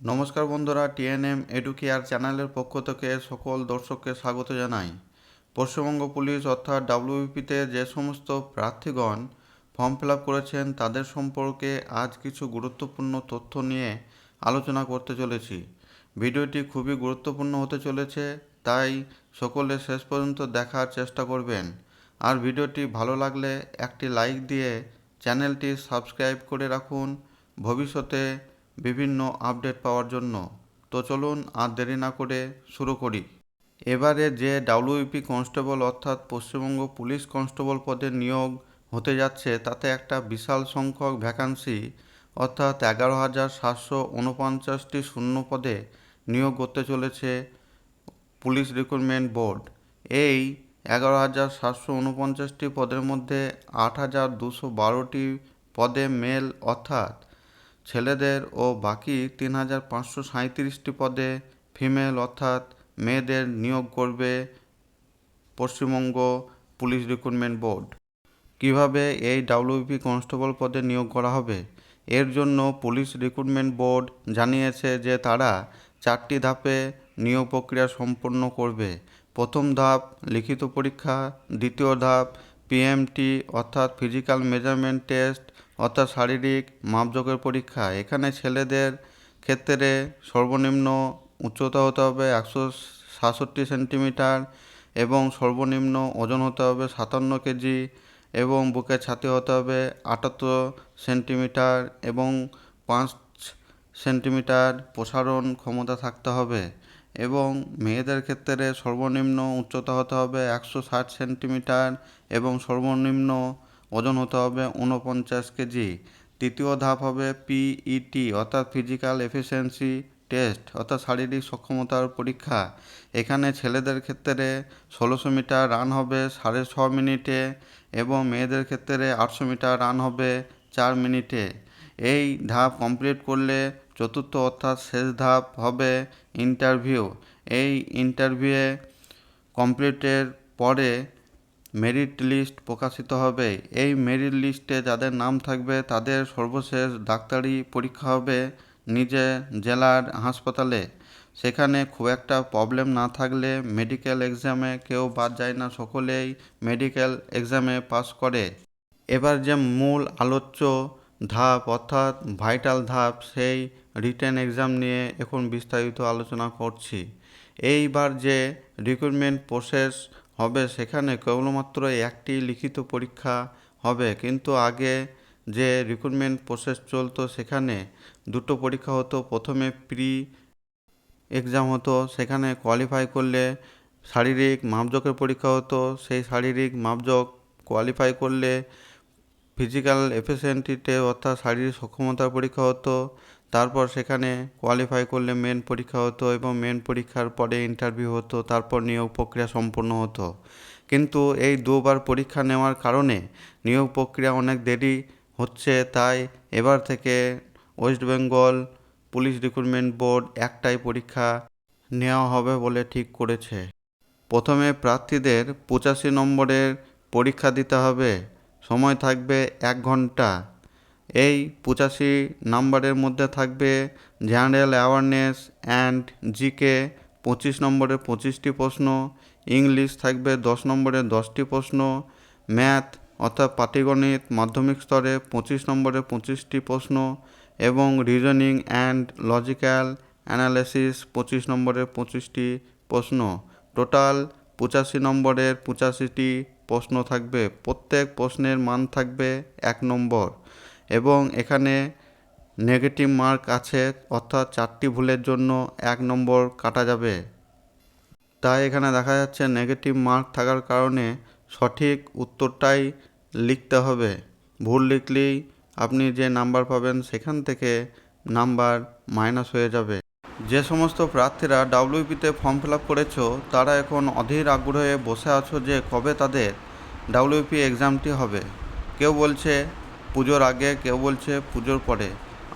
নমস্কার বন্ধুরা, TNM educare চ্যানেলের পক্ষ থেকে সকল দর্শককে স্বাগত জানাই। পশ্চিমবঙ্গ পুলিশ অর্থাৎ ডাব্লিউপিতে যে সমস্ত প্রার্থীগণ ফর্ম ফিল করেছেন, তাদের সম্পর্কে আজ কিছু গুরুত্বপূর্ণ তথ্য নিয়ে আলোচনা করতে চলেছি। ভিডিওটি খুবই গুরুত্বপূর্ণ হতে চলেছে, তাই সকলে শেষ পর্যন্ত দেখার চেষ্টা করবেন। আর ভিডিওটি ভালো লাগলে একটি লাইক দিয়ে চ্যানেলটি সাবস্ক্রাইব করে রাখুন। ভবিষ্যতে বিভিন্ন আপডেট পাওয়ার জন্য। তো চলুন আর দেরি না করে শুরু করি। এবারে যে ডাব্লিউপি কনস্টেবল অর্থাৎ পশ্চিমবঙ্গ পুলিশ কনস্টেবল পদে নিয়োগ হতে যাচ্ছে, তাতে একটা বিশাল সংখ্যক ভ্যাকান্সি অর্থাৎ এগারো হাজার সাতশো উনপঞ্চাশটি শূন্য পদে নিয়োগ করতে চলেছে পুলিশ রিক্রুটমেন্ট বোর্ড। এই এগারো হাজার সাতশো উনপঞ্চাশটি পদের মধ্যে আট হাজার দুশো বারোটি পদে মেল অর্থাৎ ছেলেদের ও বাকি তিন হাজার পাঁচশো সাঁইত্রিশটি পদে ফিমেল অর্থাৎ মেয়েদের নিয়োগ করবে পশ্চিমবঙ্গ পুলিশ রিক্রুটমেন্ট বোর্ড। কীভাবে এই ডাব্লিউপি কনস্টেবল পদে নিয়োগ করা হবে? এর জন্য পুলিশ রিক্রুটমেন্ট বোর্ড জানিয়েছে যে তারা চারটি ধাপে নিয়োগ প্রক্রিয়া সম্পন্ন করবে। প্রথম ধাপ লিখিত পরীক্ষা, দ্বিতীয় ধাপ পিএমটি অর্থাৎ ফিজিক্যাল মেজারমেন্ট টেস্ট অর্থাৎ শারীরিক মাপজোকের পরীক্ষা। এখানে ছেলেদের ক্ষেত্রে সর্বনিম্ন উচ্চতা হতে হবে একশো সাতষট্টি সেন্টিমিটার এবং সর্বনিম্ন ওজন হতে হবে সাতান্ন কেজি এবং বুকের ছাতি হতে হবে আটাত্তর সেন্টিমিটার এবং পাঁচ সেন্টিমিটার প্রসারণ ক্ষমতা থাকতে হবে। এবং মেয়েদের ক্ষেত্রে সর্বনিম্ন উচ্চতা হতে হবে একশো ষাট সেন্টিমিটার এবং সর্বনিম্ন ওজন হতে হবে ঊনপঞ্চাশ কেজি। তৃতীয় ধাপ হবে পিইটি অর্থাৎ ফিজিক্যাল এফিসিয়েন্সি টেস্ট অর্থাৎ শারীরিক সক্ষমতার পরীক্ষা। এখানে ছেলেদের ক্ষেত্রে ষোলোশো মিটার রান হবে সাড়ে ছ মিনিটে এবং মেয়েদের ক্ষেত্রে আটশো মিটার রান হবে চার মিনিটে। এই ধাপ কমপ্লিট করলে চতুর্থ অর্থাৎ শেষ ধাপ হবে ইন্টারভিউ এই ইন্টারভিউয়ে কমপ্লিটের পরে মেরিট লিস্ট প্রকাশিত হবে। এই মেরিট লিস্টে যাদের নাম থাকবে, তাদের সর্বশেষ ডাক্তারি পরীক্ষা হবে নিজে জেলার হাসপাতালে। সেখানে খুব একটা প্রবলেম না থাকলে মেডিকেল এক্সামে কেউ বাদ যায় না, সকলেই মেডিকেল এক্সামে পাস করে। এবার যে মূল আলোচ্য ধাপ অর্থাৎ ভাইটাল ধাপ, সেই রিটেন এক্সাম নিয়ে এখন বিস্তারিত আলোচনা করছি। এইবার যে রিক্রুটমেন্ট প্রসেস হবে সেখানে কেবলমাত্র একটি লিখিত পরীক্ষা হবে, কিন্তু আগে যে রিক্রুটমেন্ট প্রসেস চলতো সেখানে দুটো পরীক্ষা হতো। প্রথমে প্রি এক্সাম হতো, সেখানে কোয়ালিফাই করলে শারীরিক মাপজোকের পরীক্ষা হতো। সেই শারীরিক মাপজোক কোয়ালিফাই করলে ফিজিক্যাল এফিসিয়েন্টিতে অর্থাৎ শারীরিক সক্ষমতার পরীক্ষা হতো, তারপর সেখানে কোয়ালিফাই করলে মেন পরীক্ষা হতো এবং মেন পরীক্ষার পরে ইন্টারভিউ হতো, তারপর নিয়োগ প্রক্রিয়া সম্পূর্ণ হতো। কিন্তু এই দুবার পরীক্ষা নেওয়ার কারণে নিয়োগ প্রক্রিয়া অনেক দেরি হচ্ছে, তাই এবার থেকে West Bengal police recruitment board একটাই পরীক্ষা নেওয়া হবে বলে ঠিক করেছে। প্রথমে প্রার্থীদের পঁচাশি নম্বরের পরীক্ষা দিতে হবে। সময় থাকবে এক ঘণ্টা। এই পঁচাশি নাম্বারের মধ্যে থাকবে জেনারেল অ্যাওয়ারনেস অ্যান্ড জিকে, পঁচিশ নম্বরে পঁচিশটি প্রশ্ন, ইংলিশ থাকবে দশ নম্বরের দশটি প্রশ্ন, ম্যাথ অর্থাৎ পাটিগণিত মাধ্যমিক স্তরে পঁচিশ নম্বরে পঁচিশটি প্রশ্ন এবং রিজনিং অ্যান্ড লজিক্যাল অ্যানালিসিস পঁচিশ নম্বরে পঁচিশটি প্রশ্ন। টোটাল পঁচাশি নম্বরের পঁচাশিটি প্রশ্ন থাকবে, প্রত্যেক প্রশ্নের মান থাকবে এক নম্বর এবং এখানে নেগেটিভ মার্ক আছে, অর্থাৎ চারটি ভুলের জন্য এক নম্বর কাটা যাবে। তাই এখানে দেখা যাচ্ছে নেগেটিভ মার্ক থাকার কারণে সঠিক উত্তরটাই লিখতে হবে। ভুল লিখলেই আপনি যে নাম্বার পাবেন সেখান থেকে নাম্বার মাইনাস হয়ে যাবে। যে সমস্ত প্রার্থীরা ডাব্লিউপিতে ফর্ম ফিল আপ করেছ, তারা এখন অধীর আগ্রহে বসে আছো যে কবে তাদের ডাব্লিউপি এক্সামটি হবে। কেউ বলছে পুজোর আগে, কেউ বলছে পুজোর পরে।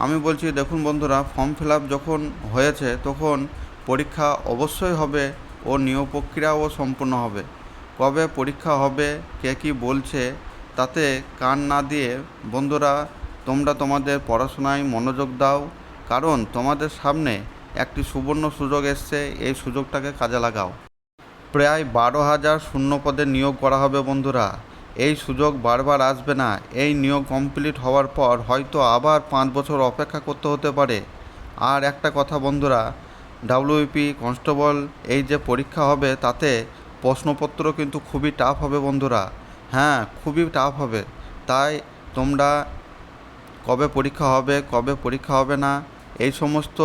আমি বলছি, দেখুন বন্ধুরা, ফর্ম ফিল আপ যখন হয়েছে, তখন পরীক্ষা অবশ্যই হবে ও নিয়োগ প্রক্রিয়াও সম্পূর্ণ হবে। কবে পরীক্ষা হবে, কে কী বলছে, তাতে কান না দিয়ে, বন্ধুরা, তোমরা তোমাদের পড়াশোনায় মনোযোগ দাও, কারণ তোমাদের সামনে একটি সুবর্ণ সুযোগ এসছে, এই সুযোগটাকে কাজে লাগাও। প্রায় বারো হাজার শূন্য পদে নিয়োগ করা হবে বন্ধুরা। এই সুযোগ বারবার আসবে না। এই নিয়োগ কমপ্লিট হওয়ার পর হয়তো আবার পাঁচ বছর অপেক্ষা করতে হতে পারে। আর একটা কথা বন্ধুরা, ডাব্লিউপি কনস্টেবল, এই যে পরীক্ষা হবে তাতে প্রশ্নপত্র কিন্তু খুবই টাফ হবে বন্ধুরা। হ্যাঁ খুবই টাফ হবে। তাই তোমরা কবে পরীক্ষা হবে, কবে পরীক্ষা হবে না, এই সমস্ত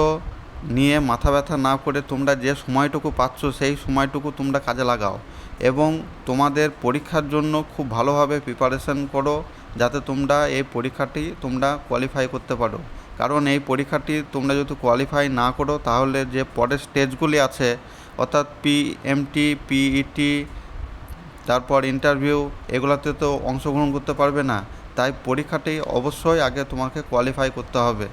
নিয়ে মাথা ব্যথা না করে তোমরা যে সময়টুকু পাচ্ছ, সেই সময়টুকু তোমরা কাজে লাগাও এবং তোমাদের পরীক্ষার জন্য খুব ভালোভাবে প্রিপারেশন করো যাতে তোমরা এই পরীক্ষাটি তোমরা কোয়ালিফাই করতে পারো। কারণ এই পরীক্ষাটি তোমরা যদি কোয়ালিফাই না করো, তাহলে যে পরের স্টেজগুলি আছে, অর্থাৎ পি পিএমটি পিইটি তারপর ইন্টারভিউ এগুলোতে তো অংশগ্রহণ করতে পারবে না। তাই পরীক্ষাটি অবশ্যই আগে তোমাকে কোয়ালিফাই করতে হবে।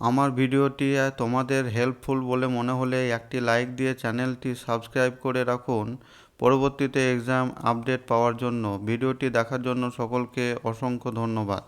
আমার ভিডিওটি তোমাদের হেল্পফুল বলে মনে হলে একটি লাইক দিয়ে চ্যানেলটি সাবস্ক্রাইব করে রাখুন। পরবর্তীতে এক্সাম আপডেট পাওয়ার জন্য, ভিডিওটি দেখার জন্য সকলকে অসংখ্য ধন্যবাদ।